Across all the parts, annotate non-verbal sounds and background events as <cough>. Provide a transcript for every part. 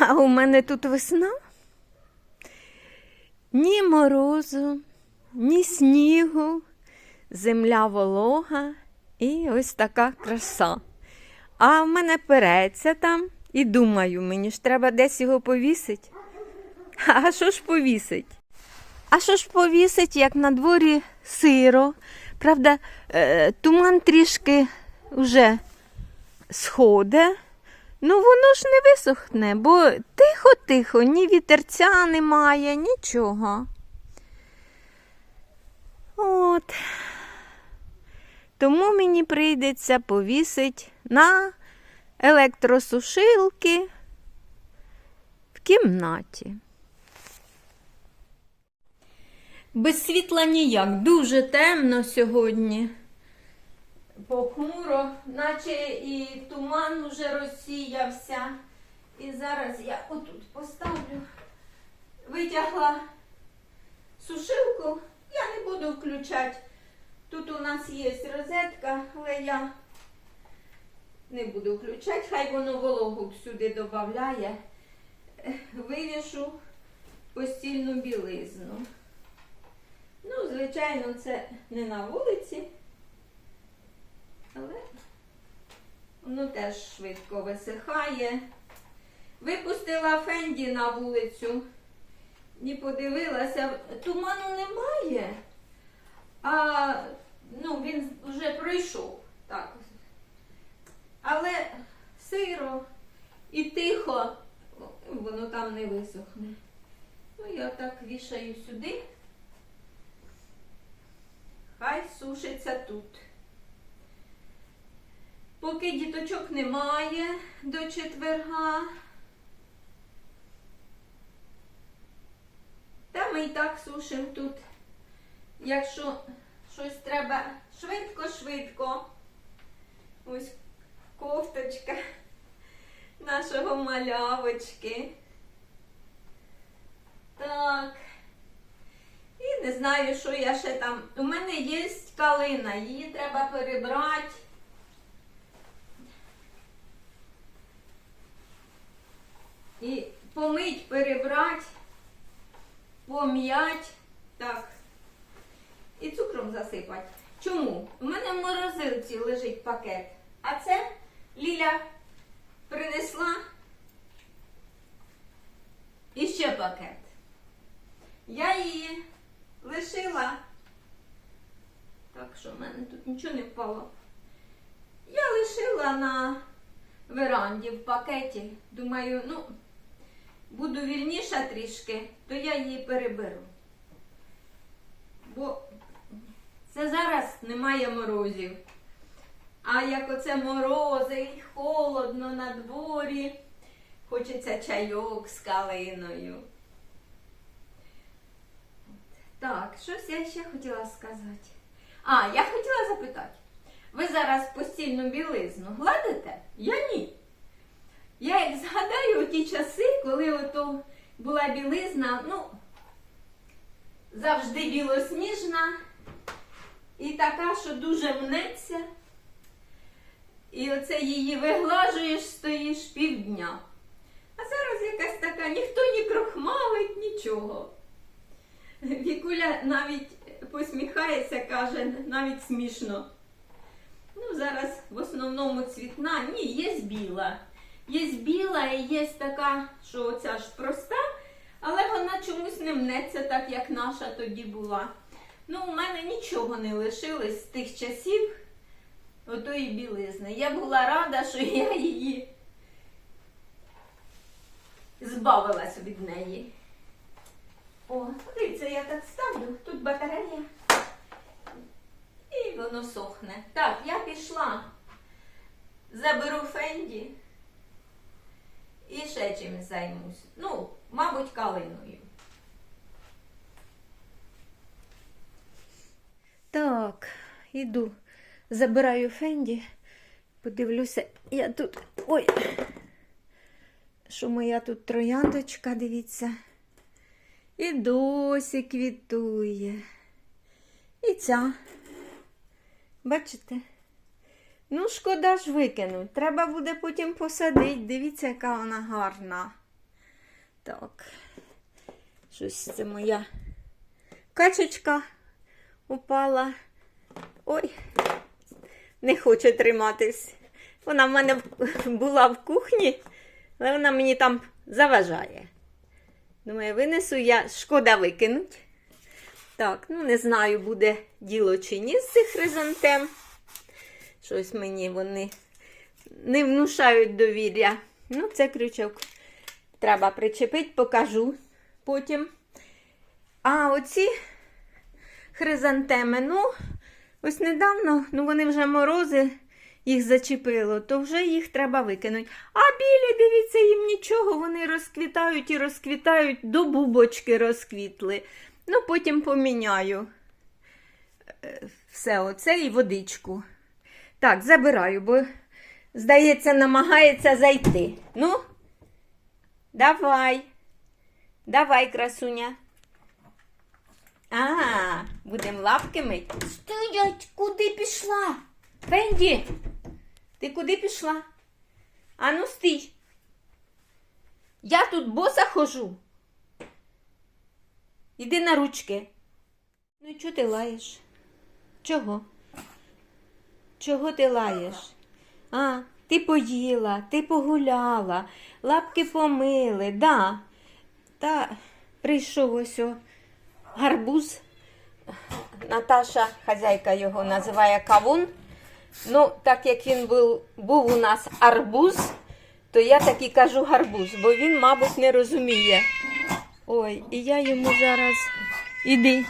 А у мене тут весна. Ні морозу, ні снігу, земля волога і ось така краса. А в мене переться там і думаю, мені ж треба десь його повісити. А що ж повісить? А що ж повісить, як на дворі сиро? Правда, е, туман трішки вже сходить. Ну, воно ж не висохне, бо тихо-тихо, ні вітерця немає, нічого. От. Тому мені прийдеться повісити на електросушилки в кімнаті. Без світла ніяк, дуже темно сьогодні. Похмуро, наче і туман вже розсіявся. І зараз я отут поставлю, витягла сушилку, я не буду включати. Тут у нас є розетка, але я не буду включати, хай воно вологу сюди додає. Вивішу постільну білизну. Ну, звичайно, це не на вулиці, але воно теж швидко висихає. Випустила Фенді на вулицю і подивилася, туману немає, а ну, він вже пройшов. Так. Але сиро і тихо, воно там не висохне. Ну, я так вішаю сюди. Хай сушиться тут. Поки діточок немає до четверга. Та ми і так сушимо тут. Якщо щось треба швидко-швидко. Ось кофточка нашого малявочки. Так. І не знаю, що я ще там. У мене є калина, її треба перебрати. І помить, перебрати, пом'ять. Так. І цукром засипати. Чому? У мене в морозилці лежить пакет. А це Ліля принесла і ще пакет. Я її лишила. Так що в мене тут нічого не впало. Я лишила на веранді в пакеті. Думаю, ну, буду вільніша трішки, то я її переберу. Бо це зараз немає морозів. А як оце морози і холодно на дворі, хочеться чайок з калиною. Так, щось я ще хотіла сказати. А, я хотіла запитати. Ви зараз постільну білизну гладите? Я ні. Я як згадаю ті часи, коли ото була білизна, ну, завжди білосніжна і така, що дуже мнеться. І оце її виглажуєш, стоїш півдня. А зараз якась така, ніхто не крохмалить, нічого. Вікуля навіть посміхається, каже, навіть смішно. Ну, зараз в основному цвітна. Ні, є біла. Є біла і є така, що оця ж проста, але вона чомусь не мнеться, так як наша тоді була. Ну, у мене нічого не лишилось з тих часів отої білизни. Я була рада, що я її збавилась від неї. О, дивіться, я так ставлю, тут батарея. І воно сохне. Так, я пішла. Заберу Фенді і ще чимось займусь. Ну, мабуть, калиною. Так, іду. Забираю Фенді. Подивлюся, я тут. Ой. Що моя тут трояндочка, дивіться. І досі квітує. І ця. Бачите? Ну, шкода ж викинуть. Треба буде потім посадити. Дивіться, яка вона гарна. Так. Щось це моя качечка упала. Ой, не хоче триматись. Вона в мене була в кухні, але вона мені там заважає. Думаю, винесу я, шкода викинуть. Так, ну не знаю, буде діло чи ні з цих хризантем. Щось мені вони не внушають довір'я. Ну, це крючок. Треба причепити, покажу потім. А оці хризантеми, ну, ось недавно, ну вони вже морози їх зачепило, то вже їх треба викинути. А білі, дивіться, їм нічого, вони розквітають і розквітають, до бубочки розквітли. Ну, потім поміняю е, все оце і водичку. Так, забираю, бо, здається, намагається зайти. Ну, давай. Давай, красуня. А, будемо лапки мить. Стоять, куди пішла? Фенді, ти куди пішла? Ану, стій. Я тут боса хожу. Іди на ручки. Ну і чого ти лаєш? Чого? Чого ти лаєш? А, ти поїла, ти погуляла, лапки помили, да. Та прийшов ось о гарбуз. Наташа, хазяйка його називає кавун. Ну, так як він був, був у нас арбуз, то я так і кажу гарбуз, бо він, мабуть, не розуміє. Ой, і я йому зараз. Іди.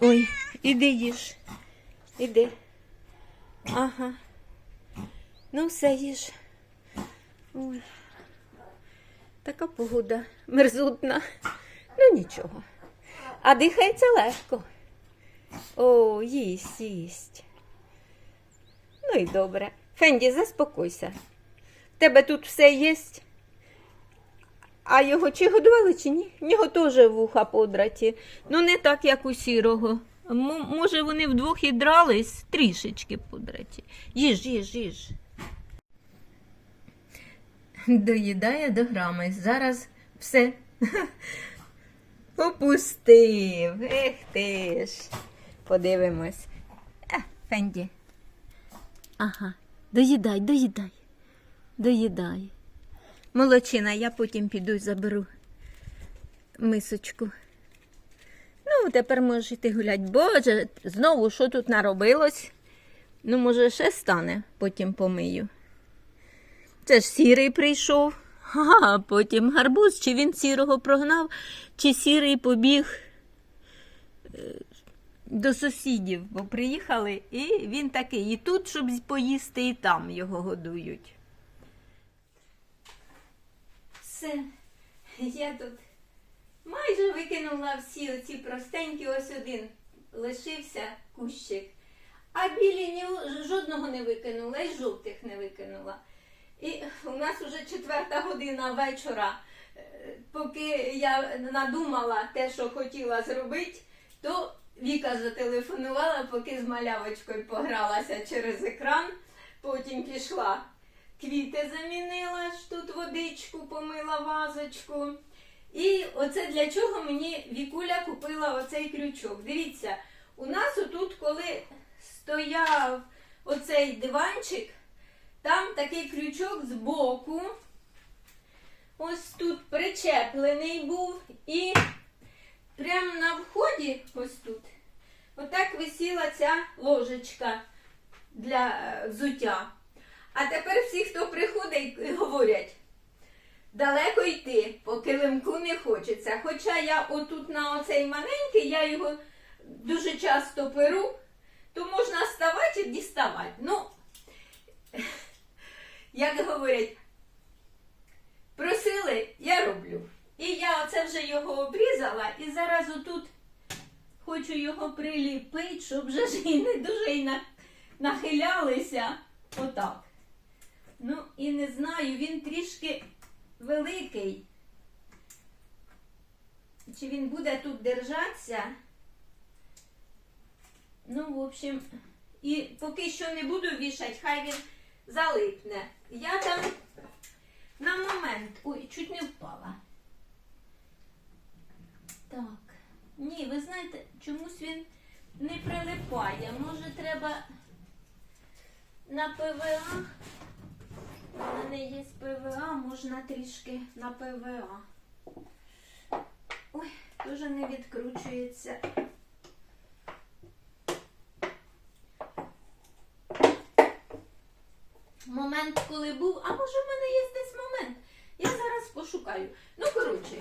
Ой, іди їж. Іди. Ага. Ну, все їж. Ой. Така погода мерзутна. Ну нічого. А дихається легко. О, їсть, їсть. Ну і добре. Фенді, заспокойся. В тебе тут все є. А його чи годували, чи ні? В нього теж вуха подраті. Ну, не так, як у сірого. Може, вони вдвох і дрались трішечки подраті. Їж, їж, їж. Доїдає до грами. Зараз все. Опустив. Ех ти ж. Подивимось. Е, Фенді. Ага. Доїдай, доїдай. Доїдай. Молодчина, я потім піду і заберу мисочку. Ну, тепер можеш іти гулять. Боже, знову що тут наробилось? Ну, може, ще стане, потім помию. Це ж сірий прийшов, а потім гарбуз, чи він сірого прогнав, чи сірий побіг е, до сусідів, бо приїхали, і він такий, і тут, щоб поїсти, і там його годують. Все, я тут майже викинула всі оці простенькі, ось один лишився кущик. А білі ні, жодного не викинула, і жовтих не викинула. І у нас вже четверта година вечора. Е, Поки я надумала те, що хотіла зробити, то Віка зателефонувала, поки з малявочкою погралася через екран, потім пішла. Квіти замінила ж тут водичку, помила вазочку. І оце для чого мені Вікуля купила оцей крючок. Дивіться, у нас отут, коли стояв оцей диванчик, там такий крючок збоку. Ось тут причеплений був і прямо на вході, ось тут, отак висіла ця ложечка для е, взуття. А тепер всі, хто приходить, говорять, далеко йти, по килимку не хочеться. Хоча я отут на оцей маленький, я його дуже часто перу, то можна ставати і діставати. Ну, <laughs> як говорять, просили, я роблю. І я оце вже його обрізала, і зараз отут хочу його приліпити, щоб вже ж і не дуже й нахилялися. Отак. Ну, і не знаю, він трішки великий, чи він буде тут держатися. Ну, в общем, і поки що не буду вішати, хай він залипне. Я там на момент... Ой, чуть не впала. Так. Ні, ви знаєте, чомусь він не прилипає. Може, треба на ПВА у мене є ПВА, можна трішки на ПВА. Ой, дуже не відкручується. Момент, коли був, а може в мене є десь момент. Я зараз пошукаю. Ну, коротше,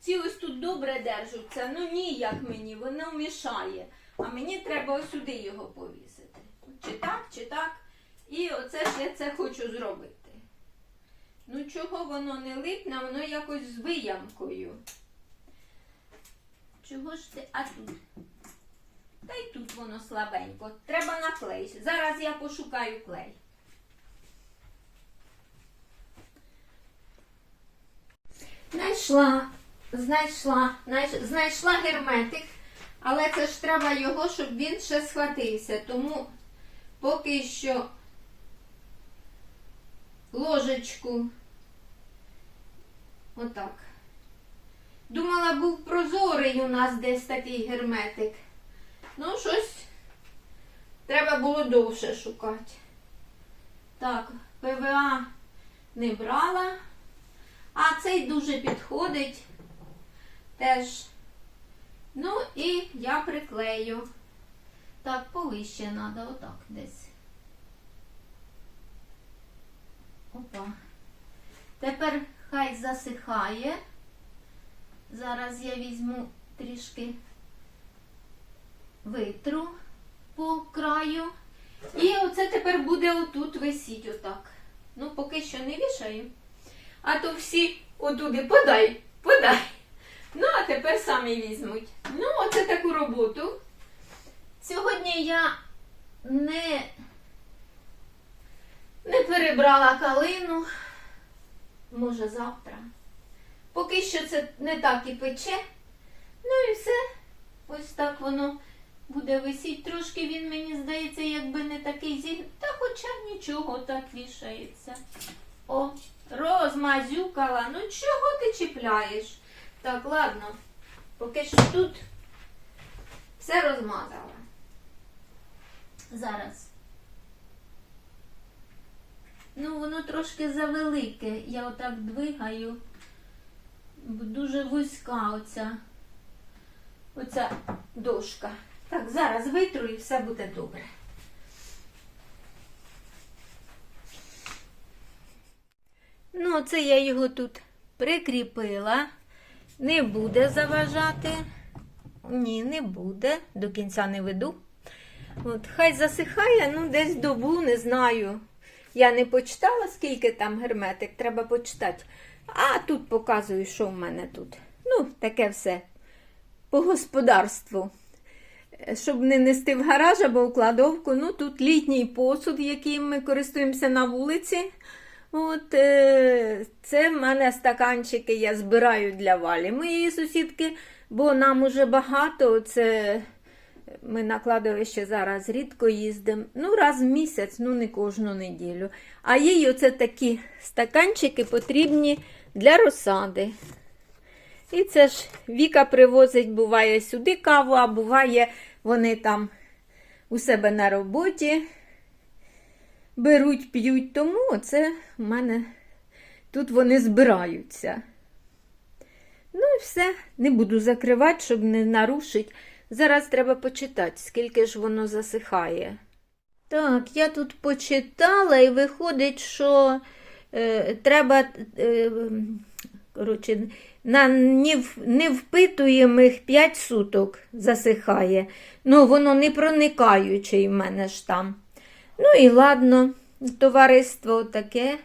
ці ось тут добре держаться. Ну ніяк мені, воно мішає. А мені треба ось сюди його повісити. Чи так, чи так. І оце ж я це хочу зробити. Ну, чого воно не липне, воно якось з виямкою. Чого ж ти. А тут? Та й тут воно слабенько. Треба на клей. Зараз я пошукаю клей. Знайшла, знайшла, знайшла герметик, але це ж треба його, щоб він ще схватився. Тому поки що ложечку отак. Думала, був прозорий у нас десь такий герметик. Ну, щось треба було довше шукати. Так, ПВА не брала. А цей дуже підходить теж. Ну і я приклею. Так, повище треба, отак десь. Опа. Тепер хай засихає. Зараз я візьму трішки витру по краю. І оце тепер буде отут висіть отак. Ну, поки що не вішаю. А то всі отуди подай, подай. Ну, а тепер самі візьмуть. Ну, оце таку роботу. Сьогодні я не, не перебрала калину. Може, завтра. Поки що це не так і пече. Ну і все. Ось так воно буде висіти. Трошки він, мені здається, якби не такий зіг. Та хоча нічого так вішається. О, розмазюкала. Ну чого ти чіпляєш? Так, ладно. Поки що тут все розмазала. Зараз. Ну, воно трошки завелике. Я отак двигаю. Дуже вузька оця, оця дошка. Так, зараз витру і все буде добре. Ну, це я його тут прикріпила. Не буде заважати. Ні, не буде. До кінця не веду. От, хай засихає, ну, десь добу, не знаю. Я не почитала, скільки там герметик, треба почитати. А тут показую, що в мене тут. Ну, таке все по господарству. Щоб не нести в гараж або в кладовку. Ну, тут літній посуд, яким ми користуємося на вулиці. От е, це в мене стаканчики я збираю для валі моєї сусідки, бо нам уже багато. Це ми на кладовище зараз рідко їздимо. Ну, раз в місяць, ну не кожну неділю. А їй оце такі стаканчики потрібні для розсади. І це ж Віка привозить, буває сюди каву, а буває, вони там у себе на роботі беруть, п'ють, тому це в мене тут вони збираються. Ну і все, не буду закривати, щоб не нарушити. Зараз треба почитати, скільки ж воно засихає. Так, я тут почитала і виходить, що е, треба е, коротше, на невпитуємих 5 суток засихає. Ну, воно не проникаюче в мене ж там. Ну і ладно, товариство таке.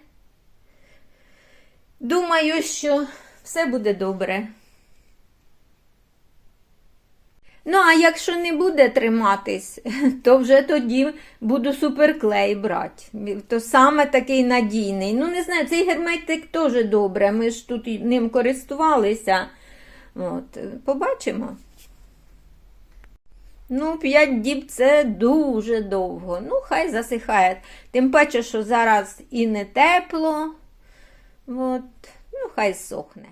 Думаю, що все буде добре. Ну, а якщо не буде триматись, <laughs> то вже тоді буду суперклей брати. То саме такий надійний. Ну, не знаю, цей герметик теж добре. Ми ж тут ним користувалися. От, побачимо. Ну, 5 діб це дуже довго. Ну, хай засихає. Тим паче, що зараз і не тепло. От, ну, хай сохне.